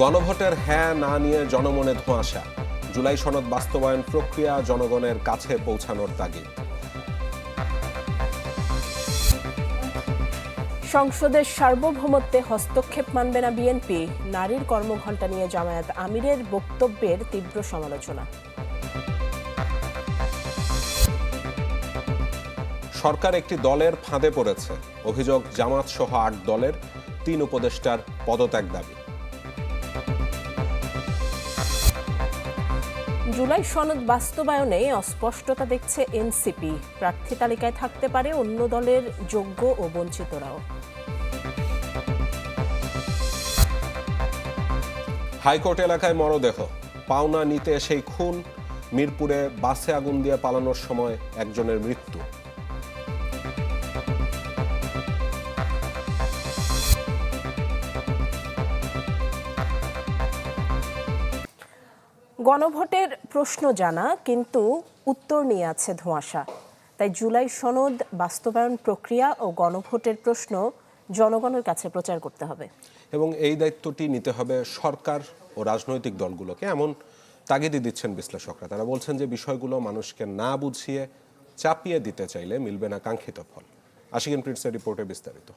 গণভোটের হ্যাঁ না নিয়ে জনমনে ধোঁয়াশা। জুলাই সনদ বাস্তবায়ন প্রক্রিয়া জনগণের কাছে পৌঁছানোর তাগিদ। সংসদের সার্বভৌমত্বে হস্তক্ষেপ মানবে না বিএনপি। নারীর কর্মঘণ্টা নিয়ে জামায়াত আমিরের বক্তব্যের তীব্র সমালোচনা। সরকার একটি দলের ফাঁদে পড়েছে। অভিযোগ জামাত সহ আট দলের তিন উপদেষ্টার পদত্যাগ দাবি। জুলাই সনদ বাস্তবায়নে অস্পষ্টতা দেখছে এনসিপি। প্রার্থী তালিকায় থাকতে পারে অন্য দলের যোগ্য ও বঞ্চিতরাও। হাইকোর্ট এলাকায় মরদেহ। পাওনা নিতে সেই খুন। মিরপুরে বাসে আগুন দিয়ে পালানোর সময় একজনের মৃত্যু। গণভোটের প্রশ্ন জানা, কিন্তু উত্তর নিয়ে আছে ধোঁয়াশা। তাই জুলাই সনদ, বাস্তবায়ন প্রক্রিয়া ও গণভোটের প্রশ্ন জনগণের কাছে প্রচার করতে হবে। এবং এই দায়িত্বটি নিতে হবে সরকার ও রাজনৈতিক দলগুলোকে, এমন তাগিদই দিচ্ছেন বিশ্লেষকরা। তারা বলছেন যে বিষয়গুলো মানুষকে না বুঝিয়ে চাপিয়ে দিতে চাইলে মিলবে না কাঙ্ক্ষিত ফল। আশিকিন প্রিন্সের রিপোর্টে বিস্তারিত।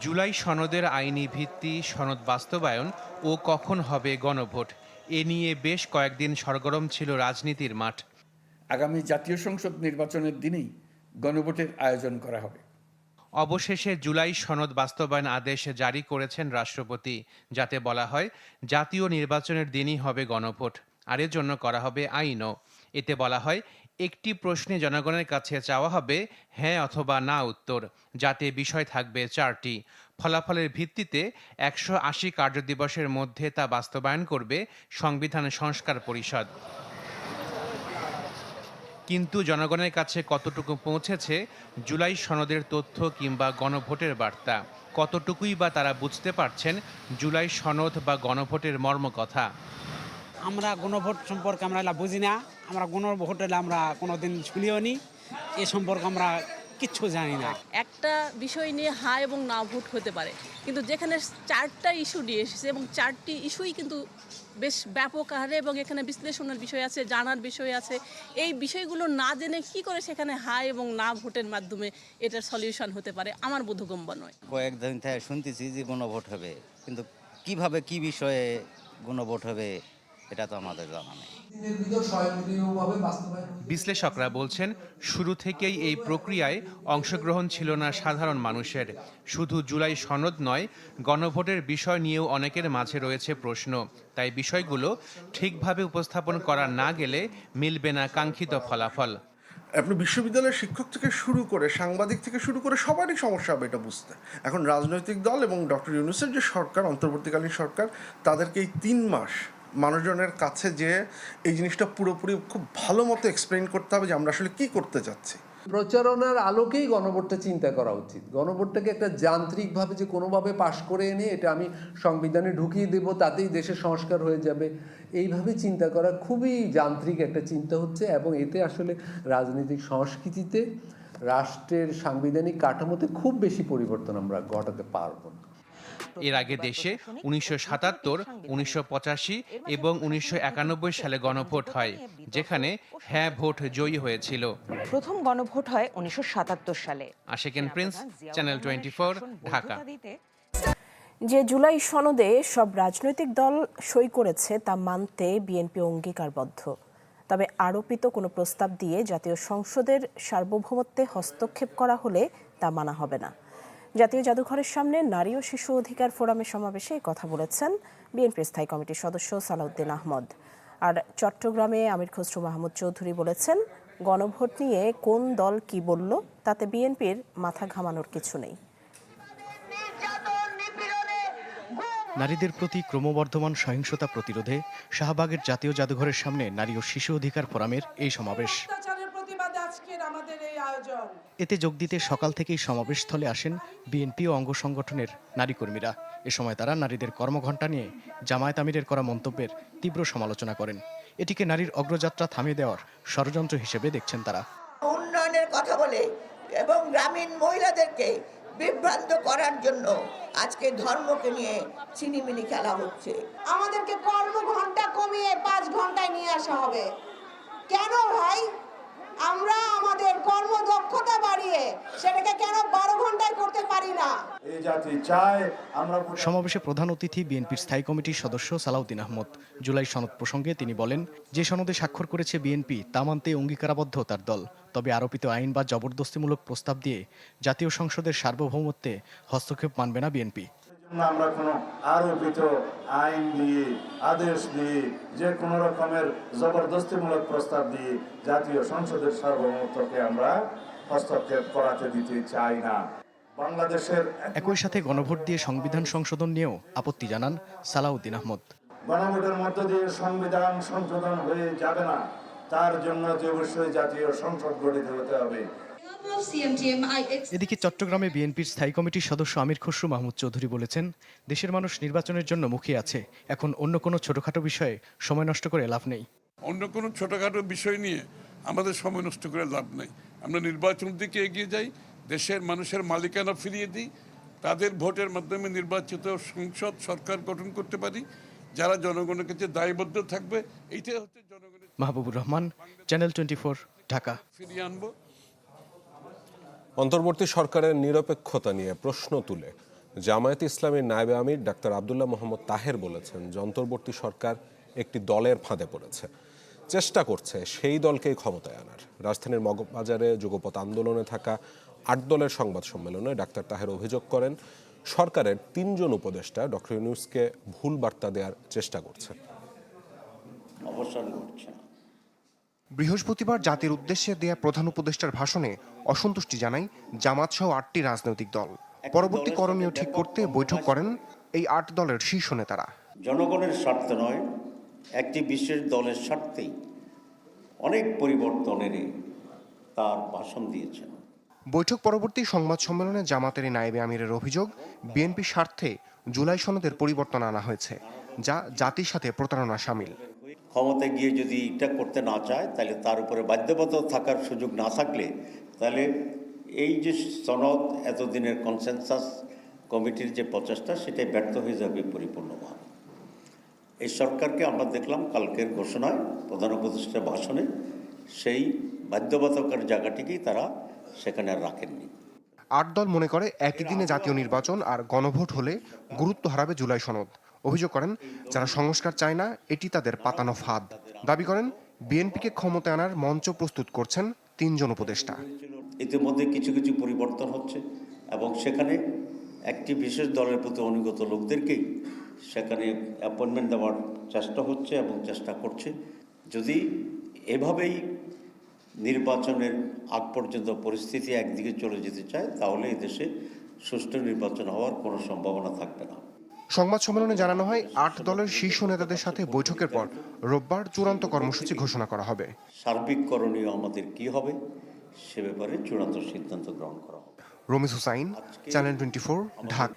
জুলাই সনদের আইনি ভিত্তি সনদ বাস্তবায়ন ও কখন হবে গণভোট এ নিয়ে বেশ কয়েকদিন সরগরম ছিল রাজনীতির মাঠ। আগামী জাতীয় সংসদ নির্বাচনের দিনেই গণভোটের আয়োজন করা হবে। অবশেষে জুলাই সনদ বাস্তবায়ন আদেশ জারি করেছেন রাষ্ট্রপতি যাতে বলা হয় জাতীয় নির্বাচনের দিনই হবে গণভোট আর এর জন্য করা হবে আইনও। এতে বলা হয় একটি প্রশ্নে জনগণের কাছে চাওয়া হবে হ্যাঁ অথবা না উত্তর, যাতে বিষয় থাকবে চারটি। ফলাফলের ভিত্তিতে একশো আশি কার্যদিবসের মধ্যে তা বাস্তবায়ন করবে সংবিধান সংস্কার পরিষদ। কিন্তু জনগণের কাছে কতটুকু পৌঁছেছে জুলাই সনদের তথ্য কিংবা গণভোটের বার্তা? কতটুকুই বা তারা বুঝতে পারছেন জুলাই সনদ বা গণভোটের মর্ম কথা আমরা গণভোট সম্পর্কে আমরা বুঝি না। আমরা গণভোট এলে আমরা কোনো দিন শুনিও নি। এ সম্পর্কে আমরা কিচ্ছু জানি না। একটা বিষয় নিয়ে হা এবং না ভোট হতে পারে। কিন্তু যেখানে চারটা ইস্যু নিয়ে এসেছে এবং চারটি ইস্যুই কিন্তু বেশ ব্যাপক হারে এবং এখানে বিশ্লেষণের বিষয় আছে জানার বিষয় আছে। এই বিষয়গুলো না জেনে কি করে সেখানে হা এবং না ভোটের মাধ্যমে এটার সলিউশন হতে পারে? আমার বোধগম্য নয়। কয়েকদিন থেকে শুনতেছি যে গণভোট হবে। কিন্তু কীভাবে কি বিষয়ে গণভোট হবে এটা তো আমাদের জানা নেই। বিশ্লেষকরা বলছেন শুরু থেকেই এই প্রক্রিয়ায় অংশগ্রহণ ছিল না সাধারণ মানুষের। শুধু জুলাই সনদ নয় গণভোটের বিষয় নিয়েও অনেকের মাঝে রয়েছে প্রশ্ন। তাই বিষয়গুলো ঠিকভাবে উপস্থাপন করা না গেলে মিলবে না কাঙ্ক্ষিত ফলাফল। আপনি বিশ্ববিদ্যালয়ের শিক্ষক থেকে শুরু করে সাংবাদিক থেকে শুরু করে সবারই সমস্যা হবে এটা বুঝতে। এখন রাজনৈতিক দল এবং ডক্টর ইউনুসের যে সরকার অন্তর্বর্তীকালীন সরকার তাদেরকে এই তিন মাস মানুষজনের কাছে যে এই জিনিসটা পুরোপুরি খুব ভালো মতো এক্সপ্লেন করতে হবে যে আমরা আসলে কি করতে যাচ্ছি প্রচারণার আলোকেই গণভোটটা চিন্তা করা উচিত। গণভোটটাকে একটা যান্ত্রিকভাবে যে কোনোভাবে পাশ করে এনে এটা আমি সংবিধানে ঢুকিয়ে দেব, তাতেই দেশের সংস্কার হয়ে যাবে। এইভাবে চিন্তা করা খুবই যান্ত্রিক একটা চিন্তা হচ্ছে এবং এতে আসলে রাজনৈতিক সংস্কৃতিতে, রাষ্ট্রের সাংবিধানিক কাঠামোতে খুব বেশি পরিবর্তন আমরা ঘটাতে পারব না। এর আগে দেশে উনিশশো সাতাত্তর উনিশশো পঁচাশি এবং উনিশশো একানব্বই সালে গণভোট হয় যেখানে হ্যাঁ ভোট জয়ী হয়েছিল। প্রথম গণভোট হয় উনিশশো সালে। Ashequen Prince channel twenty Dhaka. যে জুলাই সনদে সব রাজনৈতিক দল সই করেছে তা মানতে বিএনপি অঙ্গীকারবদ্ধ। তবে আরোপিত কোনো প্রস্তাব দিয়ে জাতীয় সংসদের সার্বভৌমত্বে হস্তক্ষেপ করা হলে তা মানা হবে না। জাতীয় জাদুঘরের সামনে নারী ও শিশু অধিকার ফোরামের সমাবেশে কথা বলেছেন বিএনপির স্থায়ী কমিটির সদস্য সালাউদ্দিন আহমদ। আর চট্টগ্রামে আমির খসরু মাহমুদ চৌধুরী বলেছেন, গণভোট নিয়ে কোন দল কি বলল, তাতে বিএনপির মাথা ঘামানোর কিছু নেই। নারীদের প্রতি ক্রমবর্ধমান সহিংসতা প্রতিরোধে শাহবাগের জাতীয় জাদুঘরের সামনে নারী ও শিশু অধিকার ফোরামের এই সমাবেশ। এতে যোগ দিতে সকাল থেকেই সমাবেশস্থলে আসেন বিএনপি ও অঙ্গ সংগঠনের নারী কর্মীরা এ সময় তারা নারীদের কর্মঘণ্টা নিয়ে জামায়াত আমিরের করা মন্তব্যের তীব্র সমালোচনা করেন। এটিকে নারীর অগ্রযাত্রা থামিয়ে দেওয়ার ষড়যন্ত্র হিসেবে দেখছেন তারা। উন্নয়নের কথা বলে এবং গ্রামীণ মহিলাদেরকে বিভ্রান্ত করার জন্য আজকে ধর্মকে নিয়ে চিনিমিনি খেলা হচ্ছে। আমাদেরকে কর্ম ঘণ্টা কমিয়ে পাঁচ ঘন্টায় নিয়ে আসা হবে। কেন ভাই? আমরা আমাদের কর্মদক্ষতা বাড়িয়ে সেটাকে কেন বারো ঘন্টায় করতে পারি না? সমাবেশে প্রধান অতিথি বিএনপির স্থায়ী কমিটির সদস্য সালাউদ্দিন আহমদ। জুলাই সনদ প্রসঙ্গে তিনি বলেন যে সনদে স্বাক্ষর করেছে বিএনপি তা মানতে অঙ্গীকারাবদ্ধ তার দল। তবে আরোপিত আইন বা জবরদস্তিমূলক প্রস্তাব দিয়ে জাতীয় সংসদের সার্বভৌমত্বে হস্তক্ষেপ মানবে না বিএনপি। আমরা কোনো আরোপিত আইন দিয়ে আদেশ দিয়ে যে কোনো রকমের জবরদস্তিমূলক প্রস্তাব দিয়ে জাতীয় সংসদের সার্বভৌমত্বকে আমরা হস্তক্ষেপ করাতে দিতে চাই না। বাংলাদেশের একই সাথে গণভোট দিয়ে সংবিধান সংশোধন নিয়েও আপত্তি জানান সালাউদ্দিন আহমদ। গণভোটের মধ্য দিয়ে সংবিধান সংশোধন হয়ে যাবে না। তার জন্য অবশ্যই জাতীয় সংসদ গঠিত হতে হবে। এদিকে চট্টগ্রামে বিএনপির স্থায়ী কমিটির সদস্য আমির খসরু মাহমুদ চৌধুরী বলেছেন দেশের মানুষ নির্বাচনের জন্য মুখিয়ে আছে। এখন অন্য কোনো ছোটখাটো বিষয়ে সময় নষ্ট করে লাভ নেই। অন্য কোনো ছোটখাটো বিষয় নিয়ে আমাদের সময় নষ্ট করে লাভ নেই। আমরা নির্বাচন দিকে এগিয়ে যাই দেশের মানুষের মালিকানা ফিরিয়ে দিই তাদের ভোটের মাধ্যমে নির্বাচিত সংসদ সরকার গঠন করতে পারি যারা জনগণের কাছে দায়বদ্ধ থাকবে এইটাই হচ্ছে জনগণের মাহবুবুর রহমান চ্যানেল টোয়েন্টি ঢাকা। ফিরিয়ে আনব। অন্তর্বর্তী সরকারের নিরপেক্ষতা নিয়ে প্রশ্ন তুলে জামায়াত ইসলামীর নায়েবে আমির ডাক্তার আবদুল্লাহ মোহাম্মদ তাহের বলেছেন যে অন্তর্বর্তী সরকার একটি দলের ফাঁদে পড়েছে। চেষ্টা করছে সেই দলকেই ক্ষমতায় আনার। রাজধানীর মগবাজারে যুগপথ আন্দোলনে থাকা আট দলের সংবাদ সম্মেলনে ডাক্তার তাহের অভিযোগ করেন, সরকারের তিনজন উপদেষ্টা ডক্টর ইউনুসকে ভুল বার্তা দেওয়ার চেষ্টা করছে। অবসান না বৃহস্পতিবার জাতির উদ্দেশ্যে দেয়া প্রধান উপদেষ্টার ভাষণে অসন্তুষ্টি জানায় জামাত সহ আটটি রাজনৈতিক দল। পরবর্তী করণীয় ঠিক করতে বৈঠক করেন এই আট দলের শীর্ষ নেতারা। জনগণের স্বার্থ নয় একটি বিশেষ দলের স্বার্থেই অনেক পরিবর্তনের তার ভাষণ দিয়েছেন। বৈঠক পরবর্তী সংবাদ সম্মেলনে জামাতের নায়েবে আমিরের অভিযোগ বিএনপির স্বার্থে জুলাই সনদের পরিবর্তন আনা হয়েছে যা জাতির সাথে প্রতারণা সামিল। ক্ষমতায় গিয়ে যদি এটা করতে না চায়, তাহলে তার উপরে বাধ্যবাধ থাকার সুযোগ না থাকলে, তাহলে এই যে সনদ, এতদিনের কনসেনসাস কমিটির যে প্রচেষ্টা, সেটাই ব্যর্থ হয়ে যাবে পরিপূর্ণভাবে এই সরকারকে আমরা দেখলাম কালকের ঘোষণায়, প্রধান উপদেষ্টার ভাষণে, সেই বাধ্যবাধকতার জায়গাটিকেই তারা সেখানে রাখেননি। আট দল মনে করে একই দিনে জাতীয় নির্বাচন আর গণভোট হলে গুরুত্ব হারাবে জুলাই সনদ। অভিযোগ করেন, যারা সংস্কার চায় না, এটি তাদের পাতানো ফাঁদ। দাবি করেন, বিএনপিকে ক্ষমতায় আনার মঞ্চ প্রস্তুত করছেন তিনজন উপদেষ্টা। ইতিমধ্যে কিছু কিছু পরিবর্তন হচ্ছে এবং সেখানে একটি বিশেষ দলের প্রতি অনুগত লোকদেরকেই সেখানে অ্যাপয়েন্টমেন্ট দেওয়ার চেষ্টা হচ্ছে এবং চেষ্টা করছে। যদি এভাবেই নির্বাচনের আগ পর্যন্ত পরিস্থিতি একদিকে চলে যেতে চায়, তাহলে এদেশে সুষ্ঠু নির্বাচন হওয়ার কোনো সম্ভাবনা থাকবে না। সংবাদ সম্মেলনে জানানো হয় আট দলের শীর্ষ নেতাদের সাথে বৈঠকের পর রোববার চূড়ান্ত কর্মসূচি ঘোষণা করা হবে। সার্বিক করণীয় আমাদের কি হবে? সে ব্যাপারে চূড়ান্ত সিদ্ধান্ত গ্রহণ করা হবে। Ramiz Hussain channel twenty four Dhaka.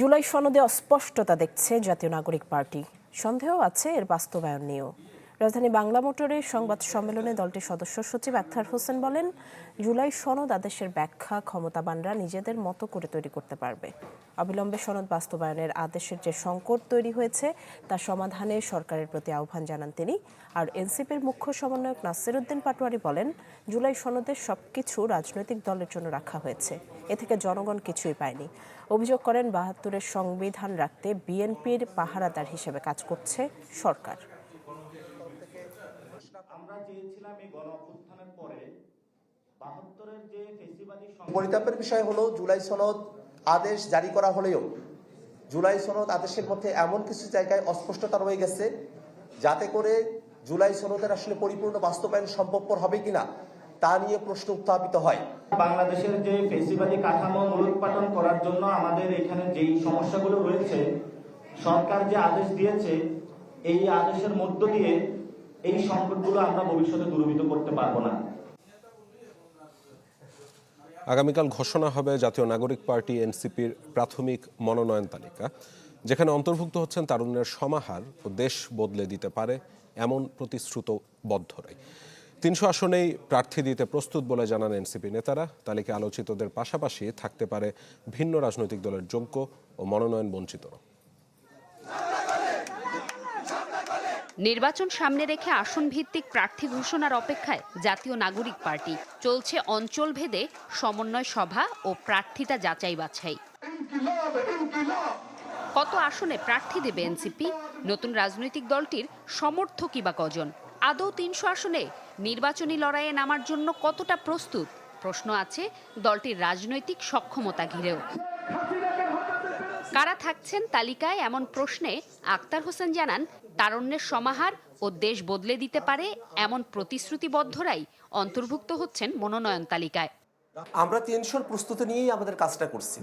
July সনদে অস্পষ্টতা দেখছে জাতীয় নাগরিক পার্টি। সন্দেহ আছে এর বাস্তবায়ন নিয়েও। রাজধানী বাংলা মোটরে সংবাদ সম্মেলনে দলটির সদস্য সচিব আখতার হোসেন বলেন, জুলাই সনদ আদেশের ব্যাখ্যা ক্ষমতাবানরা নিজেদের মতো করে তৈরি করতে পারবে। অবিলম্বে সনদ বাস্তবায়নের আদেশের যে সংকট তৈরি হয়েছে তা সমাধানে সরকারের প্রতি আহ্বান জানান তিনি। আর এনসিপির মুখ্য সমন্বয়ক নাসির উদ্দিন পাটোয়ারি বলেন, জুলাই সনদের সবকিছু রাজনৈতিক দলের জন্য রাখা হয়েছে। এ থেকে জনগণ কিছুই পায়নি। অভিযোগ করেন, বাহাত্তরের সংবিধান রাখতে বিএনপির পাহারাদার হিসেবে কাজ করছে সরকার। পরিতাপের বিষয় হলো জুলাই সনদ আদেশ জারি করা হলেও জুলাই সনদ আদেশের মধ্যে এমন কিছু জায়গায় অস্পষ্টতা রয়ে গেছে যাতে করে জুলাই সনদের আসলে পরিপূর্ণ বাস্তবায়ন সম্ভবপর হবে কিনা তা নিয়ে প্রশ্ন উত্থাপিত হয়। বাংলাদেশের যে ফেসিবাদী কাঠামো মূলোৎপাটন করার জন্য আমাদের এখানে যেই সমস্যাগুলো রয়েছে সরকার যে আদেশ দিয়েছে এই আদেশের মধ্য দিয়ে এই সংকটগুলো আমরা ভবিষ্যতে দূরীভূত করতে পারব না। আগামীকাল ঘোষণা হবে জাতীয় নাগরিক পার্টি এনসিপির প্রাথমিক মনোনয়ন তালিকা, যেখানে অন্তর্ভুক্ত হচ্ছেন তারুণ্যের সমাহার ও দেশ বদলে দিতে পারে এমন প্রতিশ্রুত প্রতিশ্রুতবদ্ধরাই তিনশো আসনেই প্রার্থী দিতে প্রস্তুত বলে জানান এনসিপি নেতারা। তালিকা আলোচিতদের পাশাপাশি থাকতে পারে ভিন্ন রাজনৈতিক দলের যোগ্য ও মনোনয়ন বঞ্চিতরা। নির্বাচন সামনে রেখে আসন ভিত্তিক প্রার্থী ঘোষণার অপেক্ষায় জাতীয় নাগরিক পার্টি। চলছে অঞ্চল ভেদে সমন্বয় সভা ও প্রার্থিতা যাচাই বাছাই। কত আসনে প্রার্থী দেবে এনসিপি? নতুন রাজনৈতিক দলটির সমর্থকই বা কজন? আদৌ তিনশো আসনে নির্বাচনী লড়াইয়ে নামার জন্য কতটা প্রস্তুত? প্রশ্ন আছে দলটির রাজনৈতিক সক্ষমতা ঘিরেও। কারা থাকছেন তালিকায় এমন প্রশ্নে আক্তার হোসেন জানান তারণ্যের সমাহার ও দেশ বদলে দিতে পারে এমন প্রতিশ্রুতিবদ্ধরাই অন্তর্ভুক্ত হচ্ছেন মনোনয়ন তালিকায়। আমরা তিনশোর প্রস্তুতি নিয়েই আমাদের কাজটা করছি।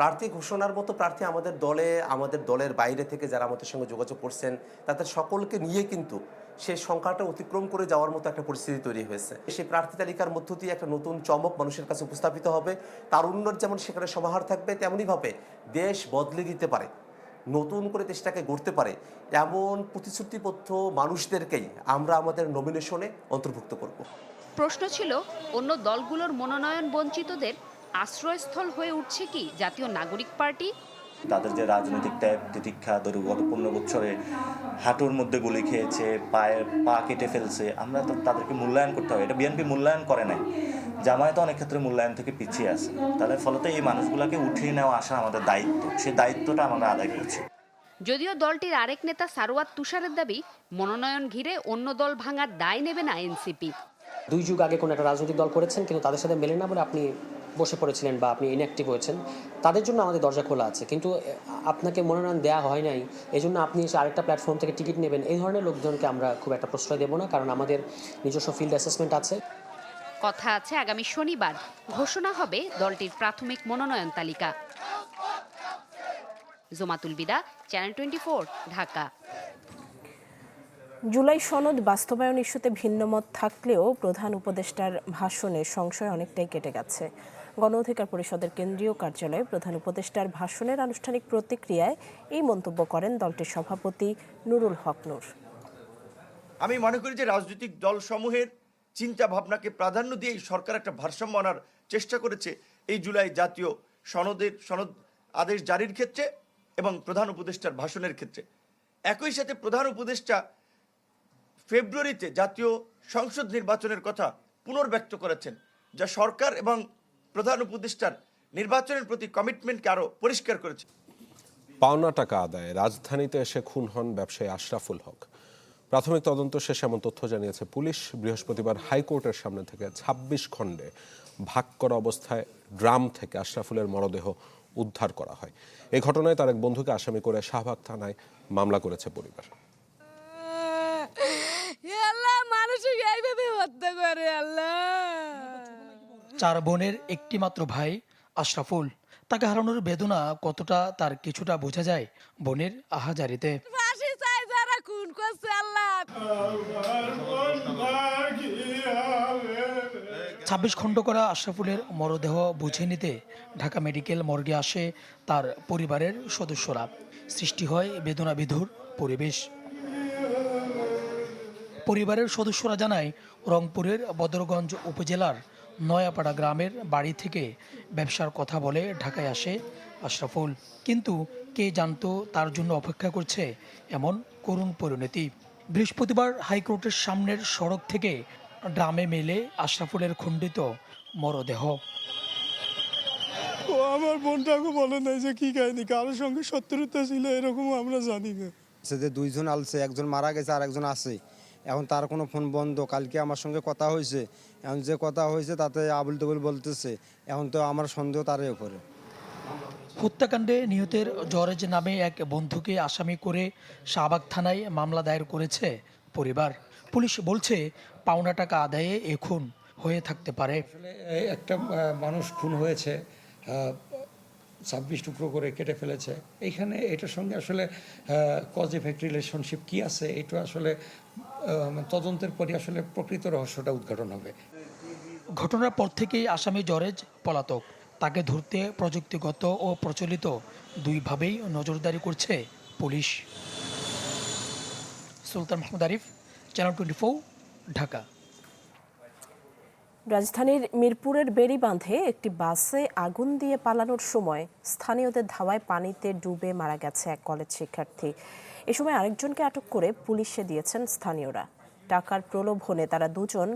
প্রার্থী ঘোষণার মতো প্রার্থী আমাদের দলে, আমাদের দলের বাইরে থেকে যারা আমাদের সঙ্গে যোগাযোগ করছেন, তাদের সকলকে নিয়ে কিন্তু সেই সংখ্যাটা অতিক্রম করে যাওয়ার মতো একটা পরিস্থিতি তৈরি হয়েছে। সেই প্রার্থী তালিকার মধ্য দিয়ে একটা নতুন চমক মানুষের কাছে উপস্থাপিত হবে। তারুণ্যর যেমন সেখানে সমাহার থাকবে তেমনইভাবে দেশ বদলে দিতে পারে। নতুন করে দেশটাকে গড়তে পারে, এমন প্রতিশ্রুতিবদ্ধ মানুষদেরকেই আমরা আমাদের নমিনেশনে অন্তর্ভুক্ত করব। প্রশ্ন ছিল, অন্য দলগুলোর মনোনয়ন বঞ্চিতদের আশ্রয়স্থল হয়ে উঠছে কি জাতীয় নাগরিক পার্টি? তাদের যে রাজনৈতিক ত্যাগ তিতিক্ষা ধরো গত পনেরো বছরে হাঁটুর মধ্যে গুলি খেয়েছে পায়ে পা কেটে ফেলছে আমরা তো তাদেরকে মূল্যায়ন করতে হবে। এটা বিএনপি মূল্যায়ন করে নাই। জামায়াত অনেক ক্ষেত্রে মূল্যায়ন থেকে পিছিয়ে আছে। তাদের ফলতে এই মানুষগুলোকে উঠিয়ে নেওয়া আসা আমাদের দায়িত্ব। সেই দায়িত্বটা আমরা আদায় করছি। যদিও দলটির আরেক নেতা সারোয়াত তুষারের দাবি মনোনয়ন ঘিরে অন্য দল ভাঙার দায় নেবে না এনসিপি দুই যুগ আগে কোনো একটা রাজনৈতিক দল করেছেন কিন্তু তাদের সাথে মেলে না বলে আপনি বসে পড়েছিলেন বা আপনি ইনঅ্যাক্টিভ হয়েছেন তাদের জন্য আমাদের দরজা খোলা আছে। কিন্তু আপনাকে মনোনয়ন দেওয়া হয় নাই এই জন্য আপনি এসে আরেকটা প্ল্যাটফর্ম থেকে টিকিট নেবেন। এই ধরনের লোকজনকে আমরা খুব একটা প্রশ্রয় দেবো না কারণ আমাদের নিজস্ব ফিল্ড অ্যাসেসমেন্ট আছে। কথা আছে আগামী শনিবার ঘোষণা হবে দলটির প্রাথমিক মনোনয়ন তালিকা। জোমাতুল বিদা চ্যানেল টোয়েন্টি ঢাকা। জুলাই সনদ বাস্তবায়ন ইস্যুতে ভিন্নমত থাকলেও প্রধান উপদেষ্টার ভাষণে সংশয় অনেকটাই কেটে গেছে। গণ অধিকার পরিষদের কেন্দ্রীয় কার্যালয়ে প্রধান উপদেষ্টার ভাষণের আনুষ্ঠানিক প্রতিক্রিয়ায় এই মন্তব্য করেন দলটির সভাপতি নুরুল হক নূর। আমি মনে করি যে রাজনৈতিক দলসমূহের চিন্তা ভাবনাকে প্রাধান্য দিয়ে এই সরকার একটা ভারসাম্য আনার চেষ্টা করেছে এই জুলাই জাতীয় সনদের, সনদ আদেশ জারির ক্ষেত্রে এবং প্রধান উপদেষ্টার ভাষণের ক্ষেত্রে। একই সাথে প্রধান উপদেষ্টা ফেব্রুয়ারিতে জাতীয় সংসদ নির্বাচনের কথা পুনর্ব্যক্ত করেছেন, যা সরকার এবং প্রধান উপদেষ্টার নির্বাচনের প্রতি কমিটমেন্টকে আরও পরিষ্কার করেছে। পাওনা টাকা আদায়ে রাজধানীতে এসে খুন হন ব্যবসায়ী আশরাফুল হক। প্রাথমিক তদন্ত শেষে এমন তথ্য জানিয়েছে পুলিশ। বৃহস্পতিবার হাইকোর্টের সামনে থেকে ২৬ খণ্ডে ভাগ করা অবস্থায় ড্রাম থেকে আশরাফুলের মরদেহ উদ্ধার করা হয়। এই ঘটনায় তার এক বন্ধুকে আসামি করে শাহবাগ থানায় মামলা করেছে পরিবার। আল্লাহ মানুষকে এইভাবে হত্যা করে আল্লাহ। চার বোনের একটি মাত্র ভাই আশরাফুল। তাকে হারানোর বেদনা কতটা তার কিছুটা বোঝা যায় বোনের আহাজারিতে। ছাব্বিশ খণ্ড করা আশরাফুলের মরদেহ বুঝে নিতে ঢাকা মেডিকেল মর্গে আসে তার পরিবারের সদস্যরা। সৃষ্টি হয় বেদনা বিধুর পরিবেশ। পরিবারের সদস্যরা জানায় রংপুরের বদরগঞ্জ উপজেলার নয়াপাড়া গ্রামের বাড়ি থেকে ব্যবসার কথা বলে ঢাকায় আসে আশরাফুল। কিন্তু কে জানতো তার জন্য অপেক্ষা করছে এমন করুণ পরিণতি। বৃহস্পতিবার হাইকোর্টের সামনের সড়ক থেকে ড্রামে মেলে আশরাফুলের খণ্ডিত মরদেহ। ও আমার বোনটাকে বলে নাই যে কি কাহিনী কারোর সঙ্গে শত্রুতা ছিল এরকম আমরা জানি না। সে যে দুইজন আলছে একজন মারা গেছে আর একজন আছে। এখন তার কোনো ফোন বন্ধ। কালকে আমার সঙ্গে কথা হয়েছে। এখন যে কথা হয়েছে তাতে আবুল তবুল বলতেছে এখন তো আমার সন্দেহ তারই উপরে। হত্যাকাণ্ডে নিহতের জরেজ নামে এক বন্ধুকে আসামি করে শাহবাগ থানায় মামলা দায়ের করেছে পরিবার। পুলিশ বলছে পাওনা টাকা আদায়ে এ খুন হয়ে থাকতে পারে। একটা মানুষ খুন হয়েছে। ছাব্বিশ টুকরো করে কেটে ফেলেছে। এইখানে এটার সঙ্গে আসলে কজ ইফেক্ট রিলেশনশিপ কি আছে? এটা আসলে তদন্তের পরই আসলে প্রকৃত রহস্যটা উদ্ঘাটন হবে। ঘটনার পর থেকেই আসামি জরেজ পলাতক। তাকে ধরতে প্রযুক্তিগত ও প্রচলিত দুইভাবেই নজরদারি করছে police. Sultan Mahmud Arif channel twenty Dhaka. রাজধানীর মিরপুরের বেড়িবাঁধে একটি বাসে আগুন দিয়ে পালানোর সময় স্থানীয়দের ধাওয়ায় পানিতে ডুবে মারা গেছে এক কলেজ শিক্ষার্থী। এ সময় আরেকজনকে আটক করে পুলিশে দিয়েছেন স্থানীয়রা। টাকার প্রলোভনে তারা দুজন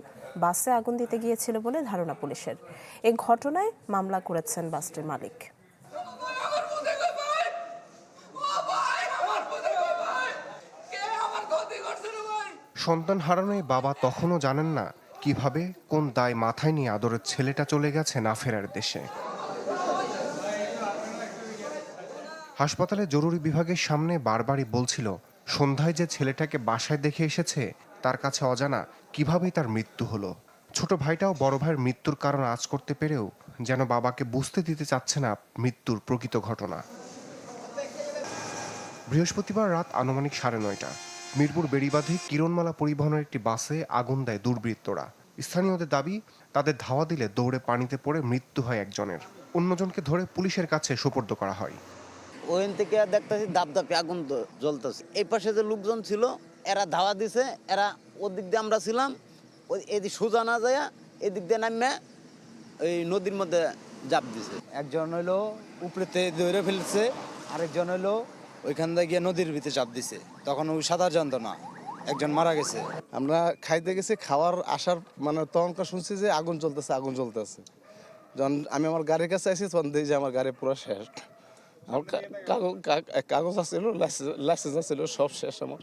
বাসে আগুন দিতে গিয়েছিল বলে ধারণা পুলিশের। এ ঘটনায় মামলা করেছেন বাসটির মালিক। সন্তান হারানোয় বাবা তখনও জানেন না কীভাবে, কোন দায় মাথায় নিয়ে আদরের ছেলেটা চলে গেছে না ফেরার দেশে? হাসপাতালে জরুরি বিভাগের সামনে বারবারই বলছিল, সন্ধ্যায় যে ছেলেটাকে বাসায় দেখে এসেছে, তার কাছে অজানা কিভাবেই তার মৃত্যু হলো। ছোট ভাইটাও বড় ভাইয়ের মৃত্যুর কারণ আজ করতে পেরেও যেন বাবাকে বুঝতে দিতে চাচ্ছে না মৃত্যুর প্রকৃত ঘটনা। বৃহস্পতিবার রাত আনুমানিক সাড়ে নয়টা, মিরপুর বেড়িবাঁধে কিরণমালা পরিবহনের একটি বাসে আগুন দেয় দুর্বৃত্তরা। স্থানীয়দের দাবি তাদের ধাওয়া দিলে দৌড়ে পানিতে পড়ে মৃত্যু হয় একজনের। অন্যজনকে ধরে পুলিশের কাছে সোপর্দ করা হয়। ওখান থেকে দেখতেছি দাপ দাপে আগুন জ্বলতেছে। এই পাশে যে লোকজন ছিল এরা ধাওয়া দিছে এরা ওদিক দিয়ে আমরা ছিলাম। ওই এদিক সোজা না যায় এদিক দিয়ে নামে ওই নদীর মধ্যে জাপ দিছে। একজন হইল উপরেতে দৌড়ে ফেলছে আরেকজন হইল ওইখান থেকে গিয়ে নদীর ভিতরে চাপ দিছে। তখন ওই সাঁতার জানতো না। একজন মারা গেছে। আমরা খাইতে গেছি, খাওয়ার আসার মানে তখনকার শুনছি যে আগুন জ্বলতেছে আগুন জ্বলতেছে। যখন আমি আমার গাড়ির কাছে আসি তখন দেখি যে আমার গাড়ি পুরো শেষ। আমার কাগজ আছিল লাইসেন্স আছিল, সব শেষ আমার।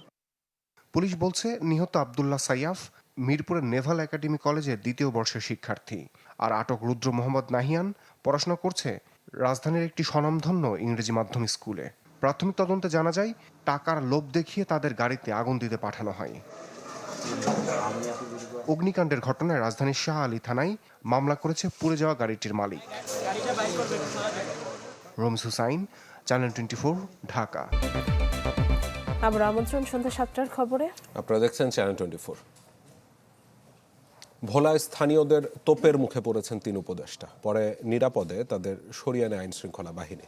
পুলিশ বলছে, নিহত আবদুল্লাহ সাইয়াফ মিরপুরের নেভাল একাডেমি কলেজের দ্বিতীয় বর্ষের শিক্ষার্থী। আর আটক রুদ্র মোহাম্মদ নাহিয়ান পড়াশোনা করছে রাজধানীর একটি স্বনামধন্য ইংরেজি মাধ্যম স্কুলে। প্রাথমিক তদন্তে জানা যায় টাকার লোভ দেখিয়ে তাদের গাড়িতে আগুন দিতে পাঠানো হয়। অগ্নিকাণ্ডের ঘটনায় রাজধানীর শাহ আলী থানায় মামলা করেছে পুড়ে যাওয়া গাড়িটির মালিক। রমস হুসাইন চ্যানেল টোয়েন্টি ঢাকা। আবার আমন্ত্রণ সন্ধ্যা সাতটার খবরে। আপনারা দেখছেন চ্যানেল টোয়েন্টি ফোর। ভোলায় স্থানীয়দের তোপের মুখে পড়েছেন তিন উপদেষ্টা। পরে নিরাপদে তাদের সরিয়ে নেয় আইন শৃঙ্খলা বাহিনী।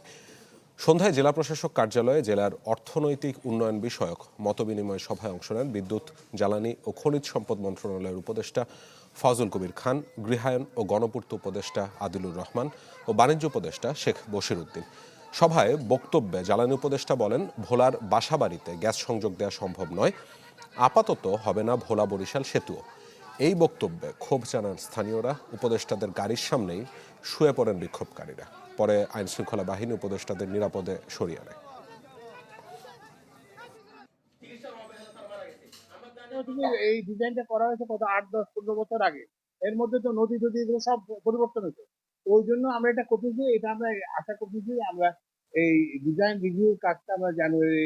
সন্ধ্যায় জেলা প্রশাসক কার্যালয়ে জেলার অর্থনৈতিক উন্নয়ন বিষয়ক মতবিনিময় সভায় অংশ নেন বিদ্যুৎ, জ্বালানি ও খনিজ সম্পদ মন্ত্রণালয়ের উপদেষ্টা ফজল কবির খান, গৃহায়ন ও গণপূর্ত উপদেষ্টা আদিলুর রহমান ও বাণিজ্য উপদেষ্টা শেখ বশির উদ্দিন সভায় বক্তব্যে জ্বালানি উপদেষ্টা বলেন, ভোলার বাসাবাড়িতে গ্যাস সংযোগ দেওয়া সম্ভব নয়, আপাতত হবে না ভোলা বরিশাল সেতুও। এই বক্তব্যে ক্ষোভ জানান স্থানীয়রা, উপদেষ্টাদের গাড়ির সামনেই শুয়ে পড়েন বিক্ষোভকারীরা। পরে আইন শৃঙ্খলা বাহিনী উপদেষ্টাদের নিরাপদে সরিয়ে নেয়। এই ডিজাইনটা করা হয়েছে কত আট, দশ, পনেরো বছর আগে। এর মধ্যে তো নদী টদী এগুলো সব পরিবর্তন হয়েছে। ওই জন্য আমরা এটা করতেছি এটা আমরা আশা করতেছি আমরা এই ডিজাইন রিভিউ কাজটা আমরা জানুয়ারি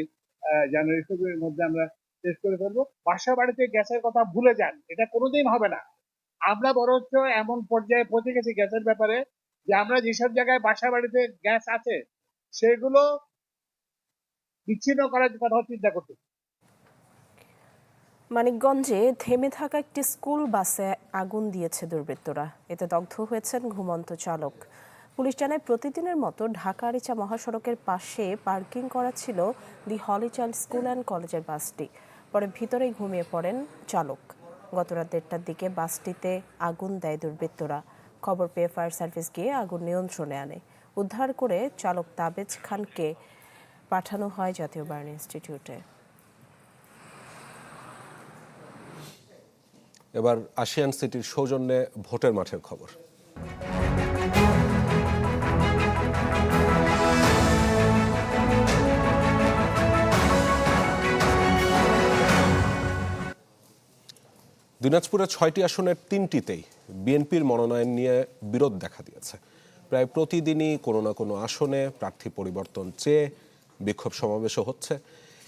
জানুয়ারি ফেব্রুয়ারির মধ্যে আমরা শেষ করে ফেলব। বাসা বাড়িতে গ্যাসের কথা ভুলে যান, এটা কোনোদিন হবে না। আমরা বরঞ্চ এমন পর্যায়ে পৌঁছে গেছি গ্যাসের ব্যাপারে। যে আমরা যেসব জায়গায় বাসা বাড়িতে গ্যাস আছে, সেগুলো বিচ্ছিন্ন করার কথা চিন্তা করতেছি মানিকগঞ্জে থেমে থাকা একটি স্কুল বাসে আগুন দিয়েছে দুর্বৃত্তরা। এতে দগ্ধ হয়েছেন ঘুমন্ত চালক। পুলিশ জানায়, প্রতিদিনের মতো ঢাকা আরিচা মহাসড়কের পাশে পার্কিং করা ছিল the holy child school and কলেজের বাসটি। পরে ভিতরেই ঘুমিয়ে পড়েন চালক। গতরাত দেড়টার দিকে বাসটিতে আগুন দেয় দুর্বৃত্তরা। খবর পেয়ে ফায়ার সার্ভিস গিয়ে আগুন নিয়ন্ত্রণে আনে। উদ্ধার করে চালক তাবেজ খানকে পাঠানো হয় জাতীয় বার্ন ইনস্টিটিউটে। এবার আশিয়ান সিটির সৌজন্যে ভোটের মাঠের খবর। দিনাজপুরের ছয়টি আসনের তিনটিতেই বিএনপির মনোনয়ন নিয়ে বিরোধ দেখা দিয়েছে। প্রায় প্রতিদিনই কোনো না কোনো আসনে প্রার্থী পরিবর্তন চেয়ে বিক্ষোভ সমাবেশও হচ্ছে।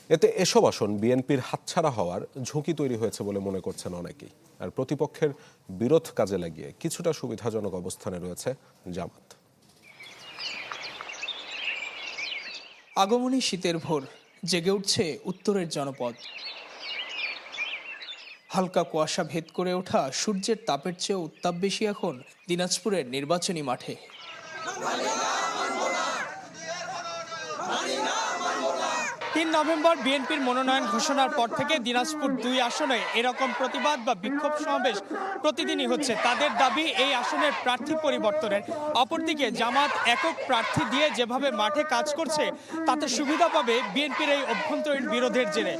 এতে এসব আসন বিএনপির হাতছাড়া হওয়ার ঝুঁকি তৈরি হয়েছে বলে মনে করছেন অনেকেই। আর প্রতিপক্ষের বিরোধ কাজে লাগিয়ে কিছুটা সুবিধাজনক অবস্থানে রয়েছে জামাত। আগমনী শীতের ভোর, জেগে উঠছে উত্তরের জনপদ। হালকা কুয়াশা ভেদ করে ওঠা সূর্যের তাপের চেয়েও উত্তাপ বেশি এখন দিনাজপুরের নির্বাচনী মাঠে। তিন নভেম্বর বিএনপির মনোনয়ন ঘোষণার পর থেকে দিনাজপুর দুই আসনে এরকম প্রতিবাদ বা বিক্ষোভ সমাবেশ প্রতিদিনই হচ্ছে। তাদের দাবি, এই আসনের প্রার্থী পরিবর্তনের। অপরদিকে জামাত একক প্রার্থী দিয়ে যেভাবে মাঠে কাজ করছে, তাতে সুবিধা পাবে বিএনপির এই অভ্যন্তরীণ বিরোধের জেরে।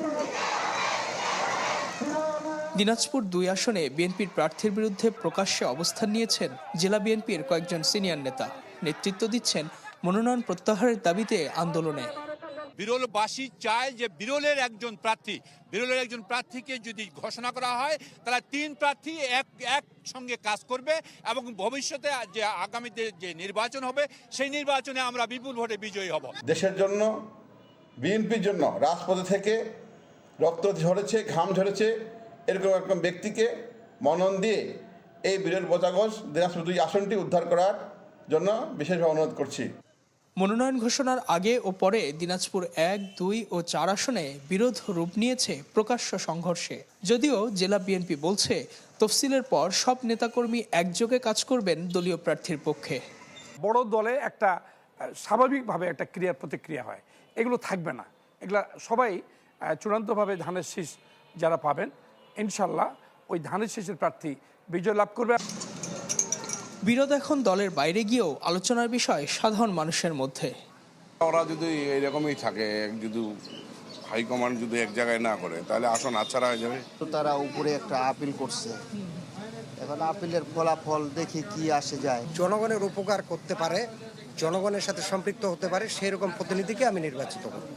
দিনাজপুর দুই আসনে বিএনপির প্রার্থীর বিরুদ্ধে প্রকাশ্যে অবস্থান নিয়েছেন জেলা বিএনপির কয়েকজন সিনিয়র নেতা। নেতৃত্ব দিচ্ছেন মনোনয়ন প্রত্যাহারের দাবিতে আন্দোলনে। বিরলবাসী চায় যে বিরলের একজন প্রার্থী বিরলের একজন প্রার্থীকে যদি ঘোষণা করা হয় তাহলে তিন প্রার্থী এক একসঙ্গে কাজ করবে এবং ভবিষ্যতে যে আগামীতে যে নির্বাচন হবে সেই নির্বাচনে আমরা বিপুল ভোটে বিজয়ী হব। দেশের জন্য বিএনপির জন্য রাজপথে থেকে রক্ত ঝরেছে ঘাম ঝরেছে এরকম একজন ব্যক্তিকে মনন দিয়ে এই বিরল বোচাগজ দিনাজপুর দুই আসনটি উদ্ধার করার জন্য বিশেষভাবে অনুরোধ করছি। মনোনয়ন ঘোষণার আগে ও পরে দিনাজপুর এক দুই ও চার আসনে বিরোধ রূপ নিয়েছে প্রকাশ্য সংঘর্ষে। যদিও জেলা বিএনপি বলছে তফসিলের পর সব নেতাকর্মী একযোগে কাজ করবেন দলীয় প্রার্থীর পক্ষে। বড় দলে একটা স্বাভাবিকভাবে একটা ক্রিয়া প্রতিক্রিয়া হয়। এগুলো থাকবে না। এগুলা সবাই চূড়ান্তভাবে ধানের শীষ যারা পাবেন ইনশাল্লাহ ওই ধানের শীষের প্রার্থী বিজয় লাভ করবে। বিরোধ এখন দলের বাইরে গিয়েও আলোচনার বিষয় সাধারণ মানুষের মধ্যে। ওরা যদি এইরকমই থাকে যদি হাইকমান্ড যদি এক জায়গায় না করে তাহলে আসন আচ্ছাড়া হয়ে যাবে। তো তারা উপরে একটা আপিল করছে। এখন আপিলের ফলাফল দেখি কি আসে যায়। জনগণের উপকার করতে পারে জনগণের সাথে সম্পৃক্ত হতে পারে সেই রকম প্রতিনিধিকে আমি নির্বাচিত করব।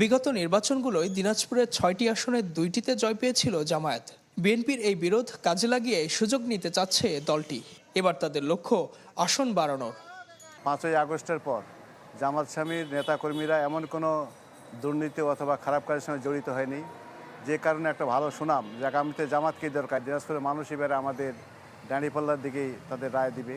বিগত নির্বাচনগুলোয় দিনাজপুরের ছয়টি আসনের দুইটিতে জয় পেয়েছিল জামায়াত। বিএনপির এই বিরোধ কাজে লাগিয়ে সুযোগ নিতে চাচ্ছে দলটি। এবার তাদের লক্ষ্য আসন বাড়ানোর পাঁচই আগস্টের পর জামাত স্বামীর নেতাকর্মীরা এমন কোনো দুর্নীতি অথবা খারাপ কাজের সঙ্গে জড়িত হয়নি। যে কারণে একটা ভালো সুনাম যে আগামীতে জামাতকেই দরকার দিনাজপুরের মানুষ এবারে আমাদের দাঁড়িপাল্লার দিকেই তাদের রায় দিবে।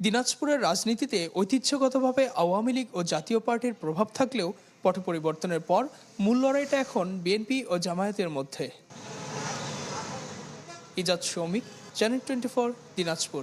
দিনাজপুরের রাজনীতিতে ঐতিহ্যগতভাবে আওয়ামী লীগ ও জাতীয় পার্টির প্রভাব থাকলেও পট পরিবর্তনের পর মূল লড়াইটা এখন বিএনপি ও জামায়াতের মধ্যে। Ijad Shoumik channel twenty four Dinajpur.